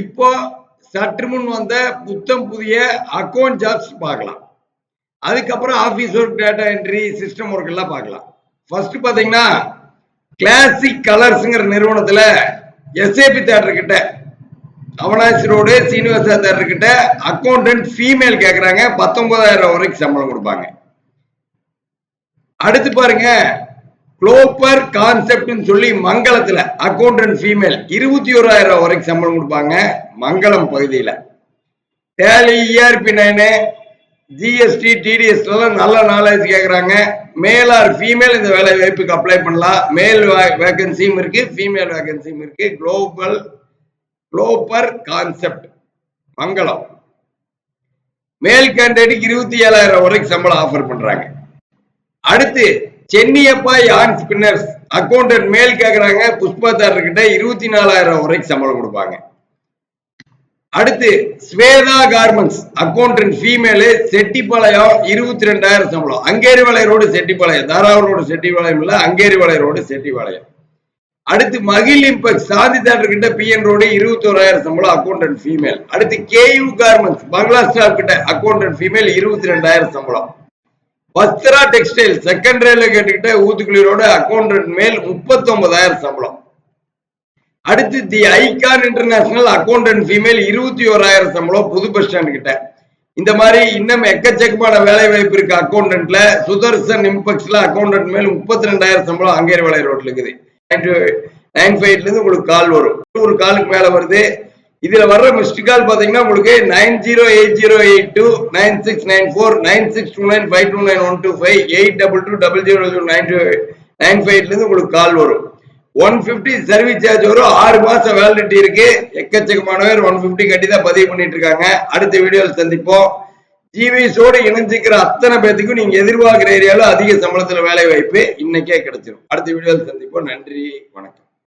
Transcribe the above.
இப்போ சற்று முன் வந்த புத்தம் புதிய அக்கௌண்ட் ஜாப்ஸ் பார்க்கலாம். அதுக்கப்புறம் office work data entry system work எல்லாம் பார்க்கலாம். ஃபர்ஸ்ட் பார்த்தீங்கன்னா கிளாசிக் கலர்ஸ்ங்கிற நிறுவனத்தில் எஸ்ஏபி தேட்டர் கிட்ட அவனாசி ரோடு சீனிவாசா தேட்டர் கிட்ட அக்கௌண்டன்ட் ஃபீமேல் கேட்குறாங்க பத்தொன்பதாயிரம் வரைக்கும் சம்பளம் கொடுப்பாங்க. அடுத்து பாருங்க குளோப்பர் கான்செப்ட்னு சொல்லி மங்களத்துல அக்கௌண்டன்ட் ஃபீமேல் இருபத்தி ஓராயிரம் ரூபாய் வரைக்கும் சம்பளம் கொடுப்பாங்க மங்களம் பகுதியில். Tally ERP nine GST TDS நல்ல நாலேஜ் கேட்குறாங்க மேல் ஆர் ஃபீமேல் இந்த வேலை வாய்ப்புக்கு அப்ளை பண்ணலாம். மேல் வேகன்சியும் இருக்கு ஃபீமேல் வேகன்சியும் இருக்கு. குளோபல் குளோப்பர் கான்செப்ட் மங்களம் மேல் கேண்டிடேட்டுக்கு இருபத்தி ஏழாயிரம் வரைக்கும் சம்பளம் ஆஃபர் பண்றாங்க. அடுத்து சென்னியப்பா யான் ஸ்பின்னர்ஸ் அக்கௌண்டன்ட் மேல் கேக்குறாங்க புஷ்பதாரர் கிட்ட இருபத்தி நாலாயிரம் வரைக்கும் சம்பளம் கொடுப்பாங்க. அடுத்து Swetha garments accountant female Chettipalayam இருபத்தி ரெண்டாயிரம் சம்பளம். அங்கேரிவாளைய ரோடு செட்டிப்பாளையம் தாராவூர் ரோடு செட்டிப்பாளையம் இல்ல அங்கேரிவாளைய ரோடு செட்டிப்பாளையம். அடுத்து மகிழ் இம்பெக்ஸ் சாதி தேட்டர் கிட்ட பிஎன் ரோடு இருபத்தி ஓராயிரம் சம்பளம் அக்கௌண்டன்ட் ஃபீமேல் அடுத்து K U garments bungalow stop கிட்ட அக்கௌண்டன்ட் ஃபீமேல் இருபத்தி ரெண்டாயிரம் சம்பளம். வஸ்திரா டெக்ஸ்டைல் செகண்ட் ரேல கேட்டுக்கிட்ட ஊத்துக்குளிரோட அக்கௌண்டன்ட் மேல் முப்பத்தி ஒன்பதாயிரம் சம்பளம். அடுத்து the Icon International accountant female இருபத்தி ஓராயிரம் சம்பளம் புது பஸ் ஸ்டாண்ட் கிட்ட. இந்த மாதிரி இன்னும் எக்கச்சக்கமான வேலை வாய்ப்பு இருக்கு அக்கௌண்டன்ட்ல சுதர்சன் இம்பெக்ஸ்ல அக்கௌண்டன்ட் மேல் முப்பத்தி ரெண்டாயிரம் சம்பளம் அங்கேரி வேலை ரோட்ல இருக்குது. நைன் ஃபைவ்ல இருந்து உங்களுக்கு கால் வரும். ஒரு காலுக்கு மேல வருது. இதுல வர்ற மிஸ்டு கால் பாத்தீங்கன்னா உங்களுக்கு nine zero eight zero eight two nine six nine four nine six two nine five two nine one two five eight double two double zero zero nine two nine ஃபைவ்ல இருந்து உங்களுக்கு கால் வரும். One fifty service charge வரும் ஆறு மாசம் validity இருக்கு. எக்கச்சக்கமானவர் one fifty கட்டி தான் பதிவு பண்ணிட்டு இருக்காங்க. அடுத்த வீடியோவில் சந்திப்போம். ஜிவிஎஸோடு இணைஞ்சிக்கிற அத்தனை பேத்துக்கும் நீங்க எதிர்பார்க்கிற ஏரியாவில் அதிக சம்பளத்தில் வேலை வாய்ப்பு இன்னைக்கே கிடைச்சிடும் அடுத்த வீடியோவில் சந்திப்போம். நன்றி. வணக்கம்.